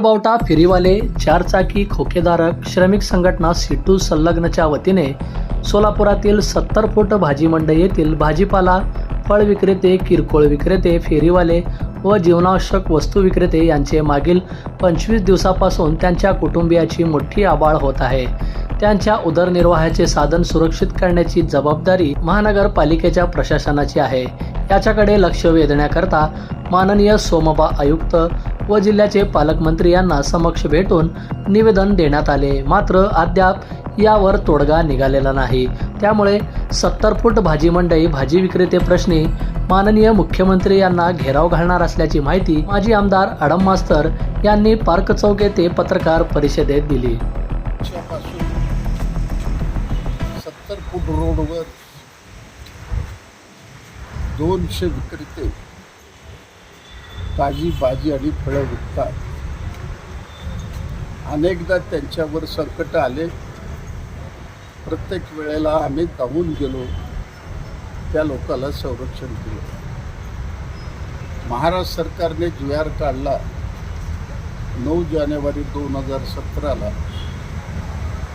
बावटा फेरीवाले चारचाकी खोकेदारक श्रमिक संघटना सिटू संलग्नच्या वतीने सोलापुरातील सत्तर फूट भाजी मंडई येथील भाजीपाला फळ विक्रेते किरकोळ विक्रेते फेरीवाले व जीवनावश्यक वस्तू विक्रेते यांचे मागील पंचवीस दिवसापासून त्यांच्या कुटुंबियाची मोठी आबाळ होत आहे. त्यांच्या उदरनिर्वाहाचे साधन सुरक्षित करण्याची जबाबदारी महानगरपालिकेच्या प्रशासनाची आहे. याच्याकडे लक्ष वेधण्याकरता माननीय सोमबा आयुक्त व जिल्ह्याचे पालकमंत्री यांना समक्ष भेटून निवेदन देण्यात आले. मात्र अद्याप यावर तोडगा निघालेला नाही. त्यामुळे सत्तर फूट भाजी मंडई भाजी विक्रेते प्रश्नी माननीय मुख्यमंत्री यांना घेराव घालणार असल्याची माहिती माजी आमदार अडम मास्तर यांनी पार्क चौक येथे पत्रकार परिषदेत दिली. सत्तर फूट रोडवर दोनशे विक्रेते ताजी भाजी आणि फळं विकतात. अनेकदा त्यांच्यावर संकट आले. प्रत्येक वेळेला आम्ही धावून गेलो. त्या लोकाला संरक्षण दिलं. महाराष्ट्र सरकारने जी आर काढला. नऊ जानेवारी दोन हजार सतराला.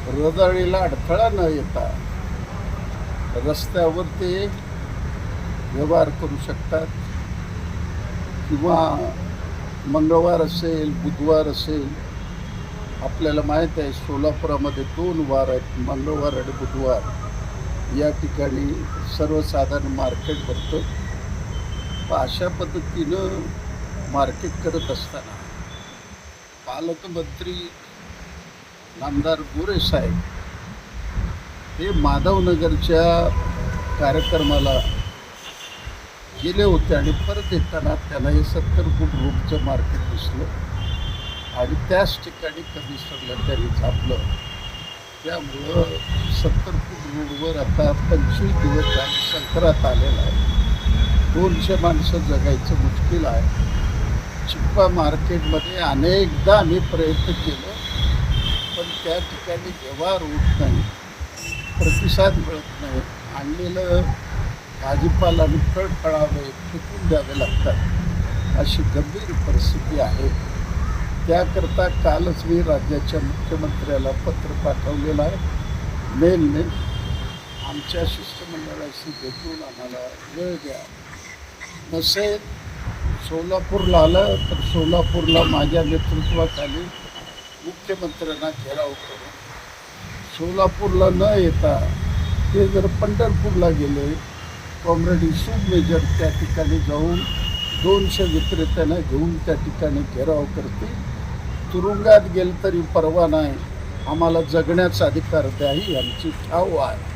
रदाळीला अडथळा न येता रस्त्यावर ते व्यवहार करू शकतात. किंवा मंगळवार असेल बुधवार असेल आपल्याला माहीत आहे सोलापुरामध्ये दोन वार आहेत मंगळवार आणि बुधवार. या ठिकाणी सर्वसाधारण मार्केट भरतं. अशा पद्धतीनं मार्केट करत असताना पालकमंत्री नामदार गोरे साहेब हे माधवनगरच्या कार्यक्रमाला गेले होते आणि परत येताना त्याला हे सत्तर फूट रोडचं मार्केट दिसलं. आणि त्याच ठिकाणी कमिशनरला त्यांनी झापलं. त्यामुळं सत्तर फूट रोडवर आता पंचवीस दिवस झाले संक्रांत आलेला आहे. दोनशे माणसं जगायचं मुश्किल आहे. चिप्पा मार्केटमध्ये अनेकदा आम्ही प्रयत्न केलं पण त्या ठिकाणी व्यवहार होत नाही प्रतिसाद मिळत नाही आणलेलं भाजीपाला आणि फळ फळावे फेकून द्यावे लागतात. अशी गंभीर परिस्थिती आहे. त्याकरता कालच मी राज्याच्या मुख्यमंत्र्याला पत्र पाठवलेलं आहे. मेलने आमच्या शिष्टमंडळाशी भेटून आम्हाला वेळ द्या. नसेल सोलापूरला आलं तर सोलापूरला माझ्या नेतृत्वाखाली मुख्यमंत्र्यांना घेराव करू सोलापूरला न येता ते जर पंढरपूरला गेले कॉम्रेड युसूफ मेजर त्या ठिकाणी जाऊन दोनशे विक्रेत्यांना घेऊन त्या ठिकाणी घेराव करते तुरुंगात गेलं तरी परवा नाही. आम्हाला जगण्याचा अधिकार द्याही आमची ठाव आहे.